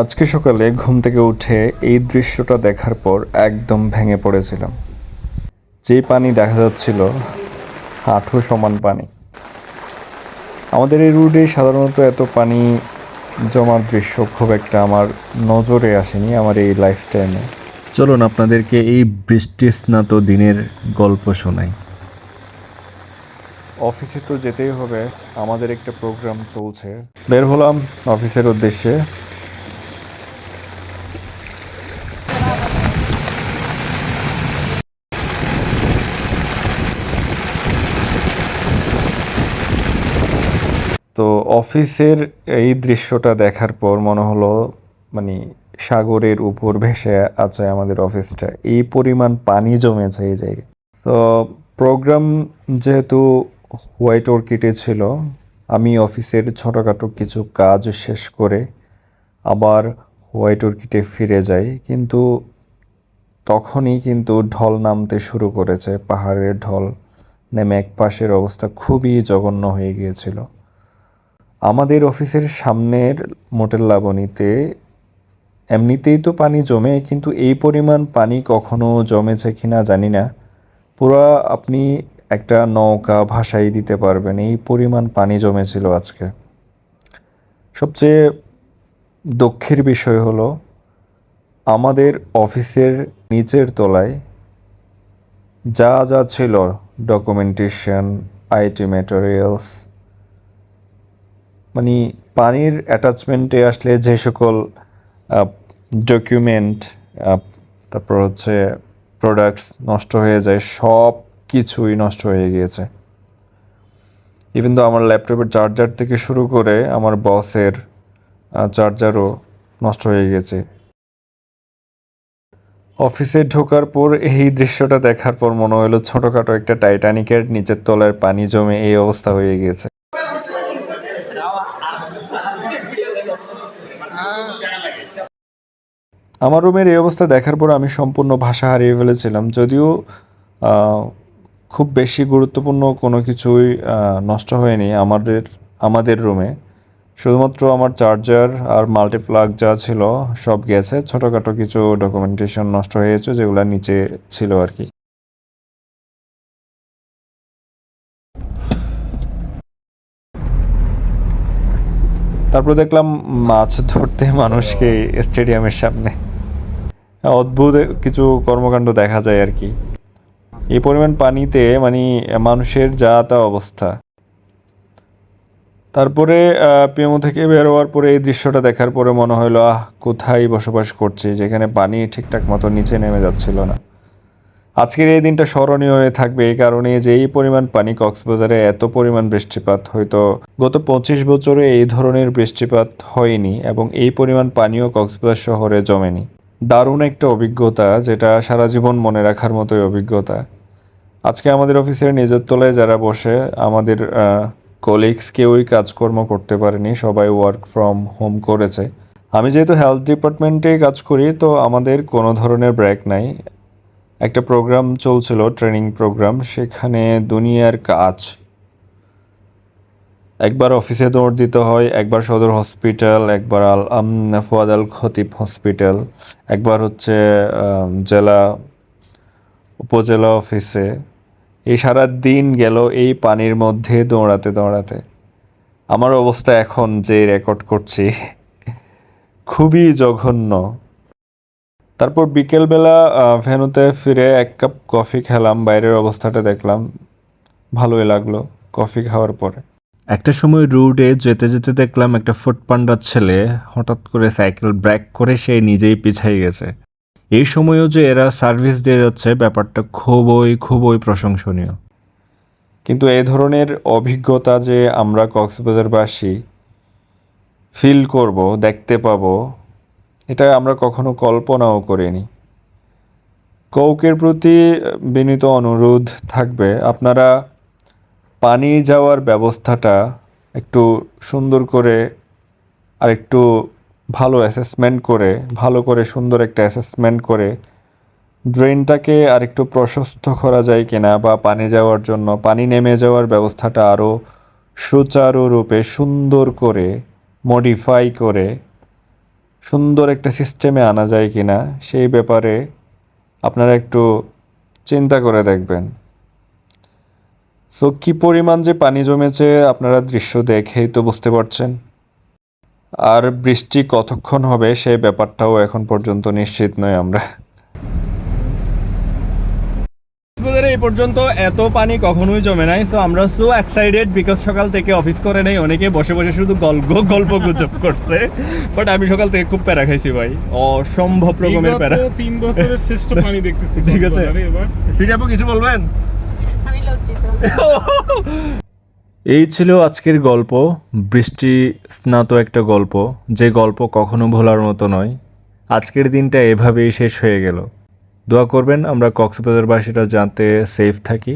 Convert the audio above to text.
আজকে সকালে ঘুম থেকে উঠে এই দৃশ্যটা দেখার পর একদম ভেঙে পড়েছিলাম। যে পানি দেখা যাচ্ছিল হাঁটু সমান পানি। আমাদের এই রোডে সাধারণত এত পানি জমার দৃশ্য খুব একটা আমার নজরে আসেনি আমার এই লাইফ টাইমে চলুন আপনাদেরকে এই বৃষ্টি স্নাত দিনের গল্প শোনাই। অফিসে তো যেতেই হবে আমাদের একটা প্রোগ্রাম চলছে। বের হলাম অফিসের উদ্দেশ্যে। তো অফিসের এই দৃশ্যটা দেখার পর মনে হলো মানে সাগরের উপর ভেসে আছে আমাদের অফিসটা। এই পরিমাণ পানি জমেছে এই জায়গায়। তো প্রোগ্রাম যেহেতু হোয়াইট অর্কিডে ছিল, আমি অফিসের ছোটোখাটো কিছু কাজ শেষ করে আবার হোয়াইট অর্কিডে ফিরে যাই। কিন্তু তখনই কিন্তু ঢল নামতে শুরু করেছে। পাহাড়ের ঢল নেমে এক পাশের অবস্থা খুবই জঘন্য হয়ে গিয়েছিল। আমাদের অফিসের সামনের মোটেল লাবণীতে এমনিতেই তো পানি জমে, কিন্তু এই পরিমাণ পানি কখনো জমেছে কি না জানি না। পুরা আপনি একটা নৌকা ভাসাই দিতে পারবেন, এই পরিমাণ পানি জমেছিল আজকে। সবচেয়ে দুঃখের বিষয় হলো, আমাদের অফিসের নিচের তলায় যা যা ছিল ডকুমেন্টেশন আইটি ম্যাটেরিয়ালস মানে পানির অ্যাটাচমেন্টে আসলে যে সকল ডকুমেন্ট তারপর হচ্ছে প্রোডাক্টস নষ্ট হয়ে যায়, সব কিছুই নষ্ট হয়ে গিয়েছে। ইভেন তো আমার ল্যাপটপের চার্জার থেকে শুরু করে আমার বসের চার্জারও নষ্ট হয়ে গেছে অফিসে ঢোকার পর এই দৃশ্যটা দেখার পর মনে হলো ছোটোখাটো একটা টাইটানিকের নিচের তলার পানি জমে এই অবস্থা হয়ে গিয়েছে। আমার রুমের এই অবস্থা দেখার পর আমি সম্পূর্ণ ভাষা হারিয়ে ফেলেছিলাম। যদিও খুব বেশি গুরুত্বপূর্ণ কোনো কিছুই নষ্ট হয়নি আমাদের আমাদের রুমে। শুধুমাত্র আমার চার্জার আর মাল্টিপ্লাগ যা ছিল সব গেছে। ছোটোখাটো কিছু ডকুমেন্টেশন নষ্ট হয়েছে যেগুলো নিচে ছিল আর কি। তারপর দেখলাম মাছ ধরতে মানুষকে স্টেডিয়ামের সামনে। অদ্ভুত কিছু কর্মকাণ্ড দেখা যায় আর কি। এই পরিমাণ পানিতে মানে মানুষের যা তা অবস্থা। তারপরে পিএমও থেকে বের হওয়ার পরে এই দৃশ্যটা দেখার পরে মনে হলো আহ, কোথায় বসবাস করছি? যেখানে পানি ঠিকঠাক মতো নিচে নেমে যাচ্ছিল না। আজকের এই দিনটা স্মরণীয় হয়ে থাকবে এই কারণে যে এই পরিমাণ পানি কক্সবাজারে এত পরিমাণ বৃষ্টিপাত হয়তো গত পঁচিশ বছরে এই ধরনের বৃষ্টিপাত হয়নি এবং এই পরিমাণ পানিও কক্সবাজার শহরে জমেনি। দারুণ একটা অভিজ্ঞতা, যেটা সারা জীবন মনে রাখার মতোই অভিজ্ঞতা। আজকে আমাদের অফিসের নিজের তলায় যারা বসে, আমাদের কলিগস কেউই কাজকর্ম করতে পারেনি, সবাই ওয়ার্ক ফ্রম হোম করেছে। আমি যেহেতু হেলথ ডিপার্টমেন্টে কাজ করি, তো আমাদের কোনো ধরনের ব্রেক নাই। একটা প্রোগ্রাম চলছিল ট্রেনিং প্রোগ্রাম সেখানে দুনিয়ার কাজ। একবার অফিসে দৌড় দিতে হয়, একবার সদর হসপিটাল একবার আল ফুয়াদ আল খতিব হসপিটাল একবার হচ্ছে জেলা উপজেলা অফিসে এই সারা দিন গেল এই পানির মধ্যে দৌড়াতে দৌড়াতে। আমার অবস্থা এখন যে রেকর্ড করছি, খুবই জঘন্য। তারপর বিকেলবেলা আহ, ভেন্যুতে ফিরে এক কাপ কফি খেলাম বাইরের অবস্থাটা দেখলাম ভালোই লাগল কফি খাওয়ার পরে। একটা সময় রোডে যেতে যেতে দেখলাম একটা ফুট পান্ডার ছেলে হঠাৎ করে সাইকেল ব্রেক করে সে নিজেই পিছাই গেছে। এই সময়ও যে এরা সার্ভিস দিয়ে যাচ্ছে ব্যাপারটা খুবই খুবই প্রশংসনীয়। কিন্তু এই ধরনের অভিজ্ঞতা যে আমরা কক্সবাজারবাসী ফিল করব দেখতে পাবো এটা আমরা কখনো কল্পনাও করিনি। কৌকের প্রতি বিনীত অনুরোধ থাকবে, আপনারা পানি যাওয়ার ব্যবস্থাটা একটু সুন্দর করে আর একটু ভালো অ্যাসেসমেন্ট করে, ভালো করে সুন্দর একটা অ্যাসেসমেন্ট করে ড্রেনটাকে আর একটু প্রশস্ত করা যায় কিনা বা পানি যাওয়ার জন্য, পানি নেমে যাওয়ার ব্যবস্থাটা আরও সুচারুরূপে সুন্দর করে মডিফাই করে সুন্দর একটা সিস্টেমে আনা যায় কি না সেই ব্যাপারে আপনারা একটু চিন্তা করে দেখবেন। সো কী পরিমাণ যে পানি জমেছে আপনারা দৃশ্য দেখেই তো বুঝতে পারছেন। আর বৃষ্টি কতক্ষণ হবে সেই ব্যাপারটাও এখন পর্যন্ত নিশ্চিত নয় আমরা। এই পর্যন্ত এত পানি কখনোই জমে নাই সো আমরা সো এক্সাইটেড বিকজ সকাল থেকে অফিস করে নেই অনেকে বসে বসে শুধু গল্প গল্প গুজব করছে বাট আমি সকাল থেকে খুব প্যারা খাইছি ভাই অসম্ভব রকমের প্যারা। তিন বছরের শ্রেষ্ঠ পানি দেখতেছি ঠিক আছে। আপু কিছু বলবেন? আমি লজ্জিত। এই ছিল আজকের গল্প বৃষ্টি স্নাত একটা গল্প যে গল্প কখনো ভোলার মতো নয়। আজকের দিনটা এভাবেই শেষ হয়ে গেল। দোয়া করবেন আমরা কক্সবাজারবাসীরা যাতে সেফ থাকি।